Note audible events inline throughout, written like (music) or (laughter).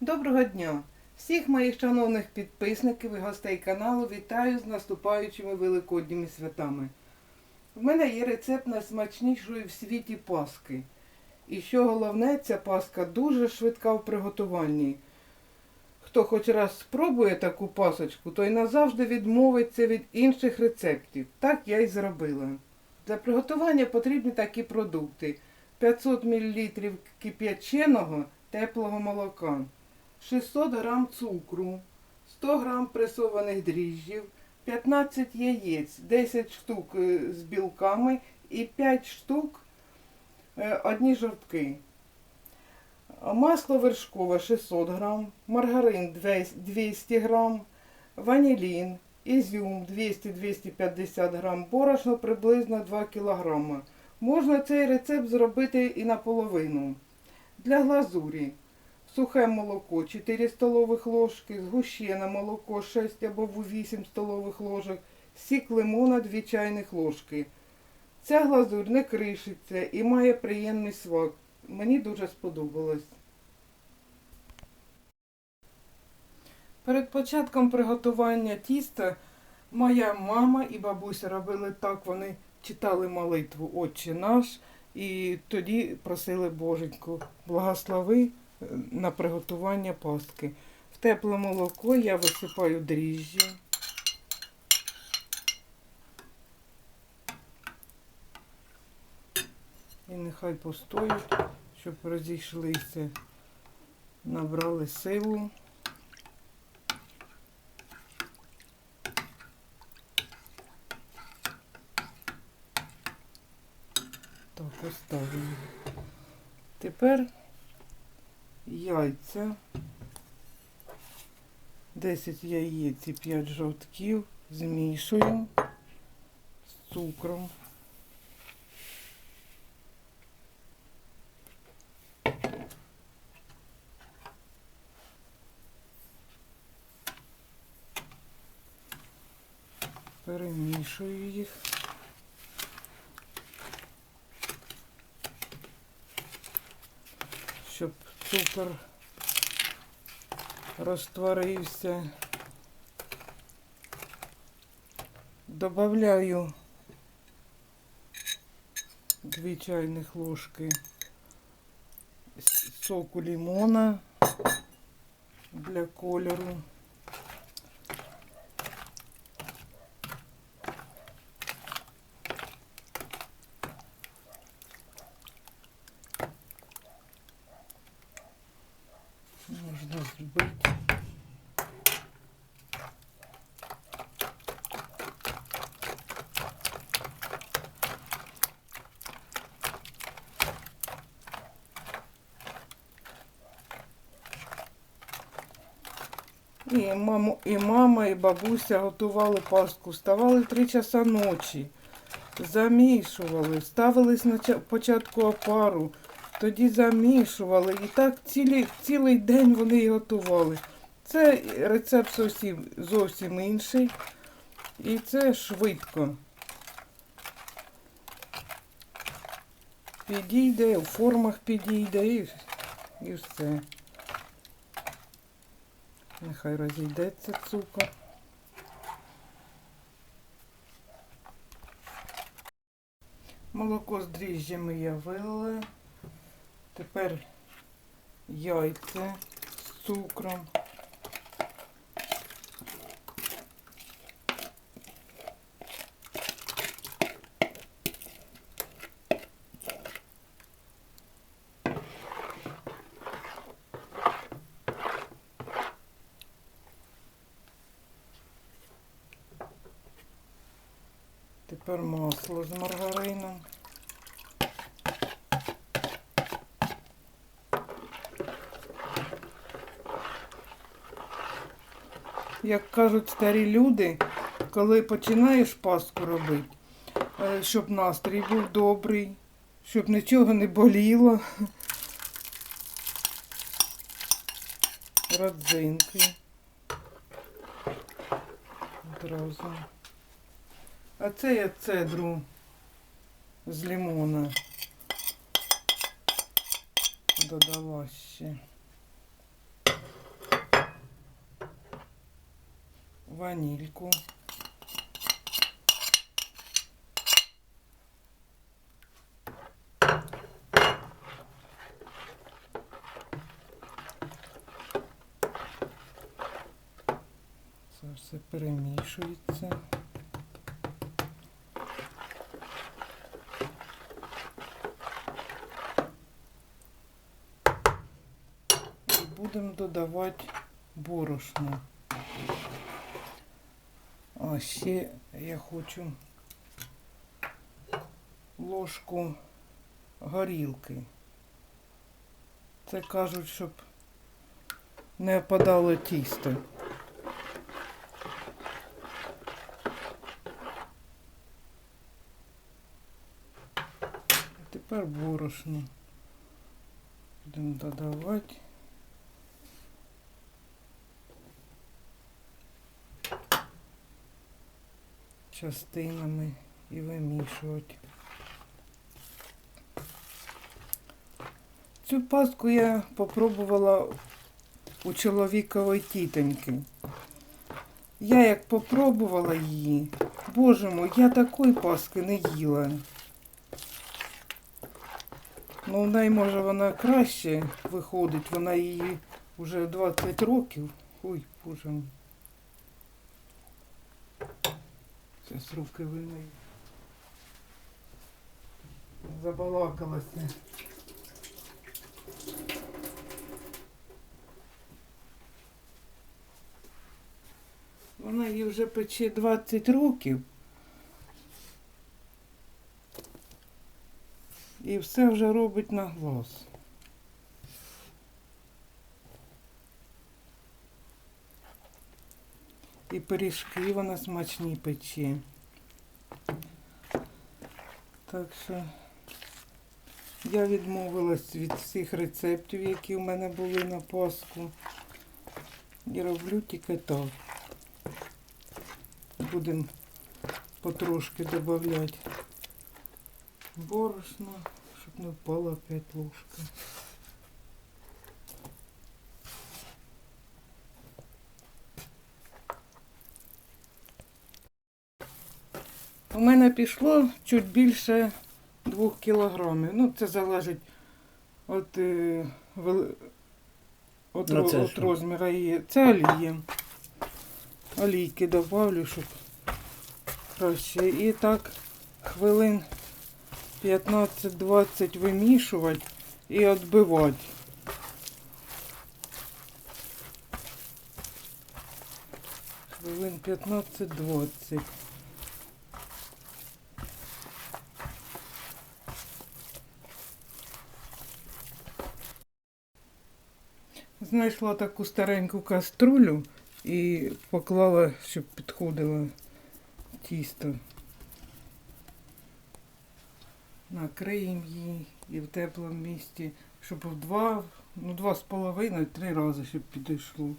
Доброго дня! Всіх моїх шановних підписників і гостей каналу вітаю з наступаючими великодніми святами. В мене є рецепт найсмачнішої в світі паски. І що головне, ця паска дуже швидка в приготуванні. Хто хоч раз спробує таку пасочку, той назавжди відмовиться від інших рецептів. Так я й зробила. Для приготування потрібні такі продукти: 500 мл кип'яченого теплого молока, 600 г цукру, 100 г пресованих дріжджів, 15 яєць, 10 штук е, з білками і 5 штук е, одні жовтки. Масло вершкове 600 грам, маргарин 200 грам, ванілін, ізюм 200-250 грам, борошно приблизно 2 кілограма. Можна цей рецепт зробити і наполовину. Для глазурі сухе молоко 4 столових ложки, згущене молоко 6 або 8 столових ложок, сік лимона 2 чайних ложки. Ця глазурь не кришиться і має приємний смак. Мені дуже сподобалось. Перед початком приготування тіста моя мама і бабуся робили так, вони читали молитву Отче наш і тоді просили Боженьку, благослови на приготування пастки. В тепле молоко я висипаю дріжджі. І нехай постоять, щоб розійшлися, набрали силу. Так, оставимо. Тепер яйця. 10 яєць і 5 жовтків змішуємо з цукром. Перемішую їх. щоб цукор розтворився. Добавляю дві чайних ложки соку лимона для кольору. Можна збити. І, маму, і мама, і бабуся готували пастку. Вставали три часа ночі, замішували, ставили спочатку опару, тоді замішували. І так цілий, цілий день вони її готували. Це рецепт зовсім, зовсім інший. І це швидко. Підійде, у формах підійде і, і все. Нехай розійдеться цукор. Молоко з дріжджями я вилила. Тепер яйця з цукром. Тепер масло з маргарином. Як кажуть старі люди, коли починаєш паску робити, е, щоб настрій був добрий, щоб нічого не боліло. Родзинки. Одразу. А це я цедру з лимона додала ще. Ванільку. Це все перемішується. Будемо додавати борошно. А ще я хочу ложку горілки. Це кажуть, щоб не опадало тісто. Тепер борошно. Будемо додавати. Частинами і вимішувати. Цю пастку я попробувала у чоловікової тітоньки. Я як попробувала її, боже мой, я такої паски не їла. Ну, в може, вона краще виходить, вона її вже 20 років. Ой, боже мой. Зараз руки вимию. Забалакалася. Вона її вже пече 20 років. І все вже робить на глаз. І пиріжки вона смачні пече. Так що я відмовилась від всіх рецептів, які в мене були на Пасху. І роблю тільки так. Будемо потрошки додавати борошна, щоб не впала опять ложка. У мене пішло чуть більше двох кілограмів. Ну, це залежить від, е, Ну, це від що? розміру її. Це олія. Олійки добавлю, щоб краще. І так хвилин 15-20 вимішувати і відбивати. Хвилин 15-20. Знайшла таку стареньку каструлю і поклала, щоб підходило тісто. Накриємо її і в теплому місці, щоб в два, ну два з половиною, три рази, щоб підійшло.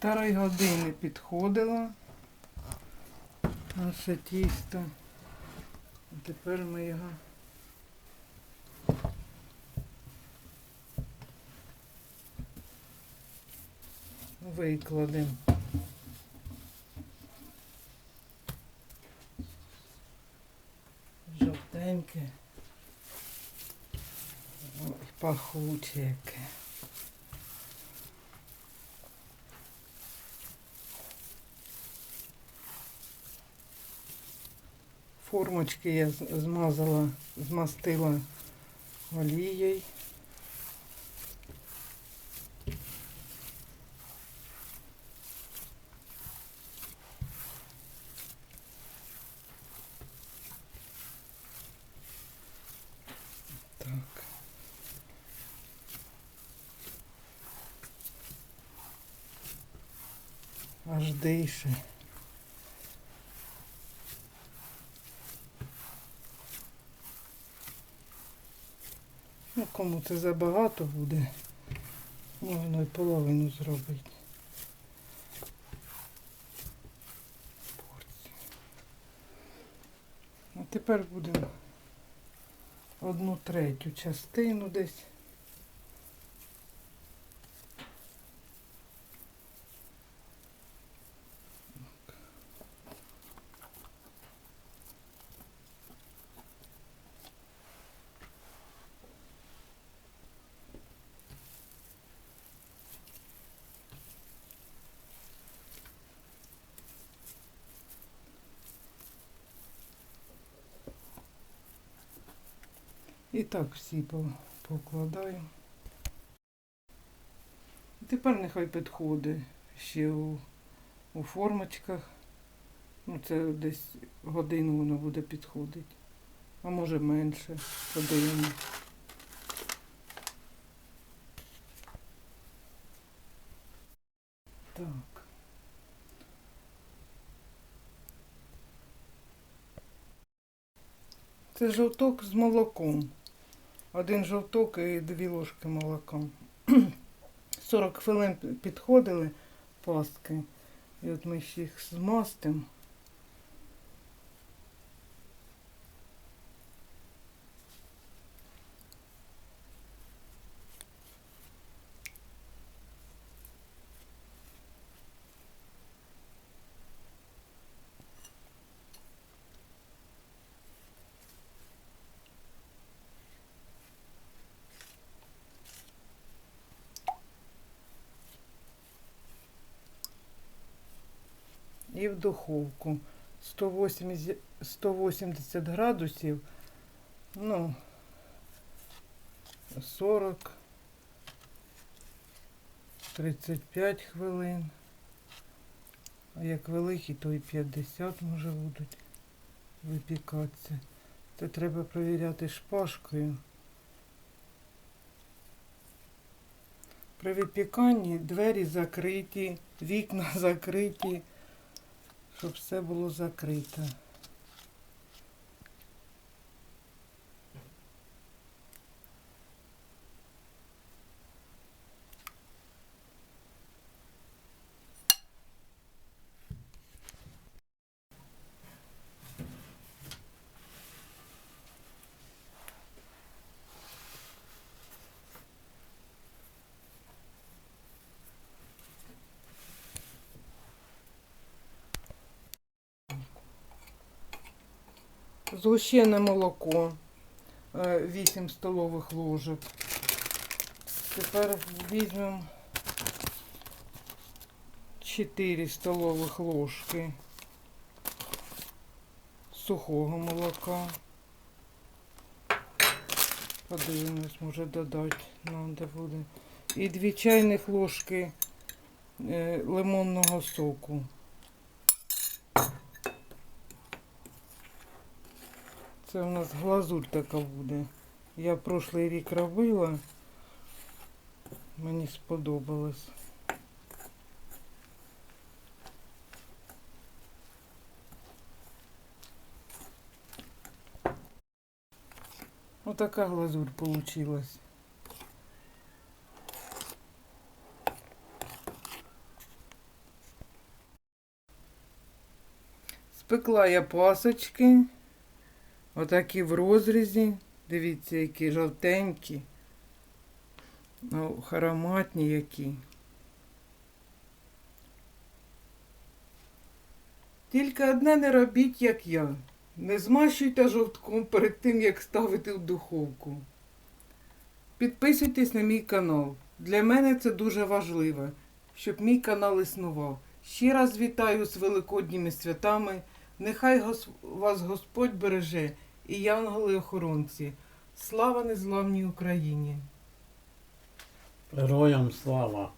Півтори години підходило наше тісто. А тепер ми його викладемо. Жовтеньке. Ой, пахуче яке. Формочки я змазала, змастила олією. Аж дише. Кому це забагато буде, можна і половину зробити. Порцію. тепер будемо одну третю частину десь. І так всі по- покладаю. Тепер нехай підходить ще у, у формочках. Ну, це десь годину воно буде підходити. А може менше. Подивимось. Так. Це жовток з молоком. Один жовток і дві ложки молока. (clears throat) 40 хвилин підходили пастки. І от ми їх змастимо. І в духовку 180, 180 градусів, ну, 40, 35 хвилин. А як великі, то і 50 може будуть випікатися. Це треба перевіряти шпажкою. При випіканні двері закриті, вікна закриті щоб все було закрите. Згущене молоко 8 столових ложок. Тепер візьмемо 4 столових ложки сухого молока. Подивимось, може додати надо буде. І 2 чайних ложки е, лимонного соку. Це у нас глазурь така буде. Я прошлий рік робила. Мені сподобалось. Отака глазурь получилась. Спекла я пасочки. Отакі в розрізі. Дивіться, які жовтенькі. Ну, ароматні які. Тільки одне не робіть, як я. Не змащуйте жовтком перед тим, як ставити в духовку. Підписуйтесь на мій канал. Для мене це дуже важливо, щоб мій канал існував. Ще раз вітаю з великодніми святами. Нехай вас Господь береже і янголи-охоронці. Слава незламній Україні! Героям слава!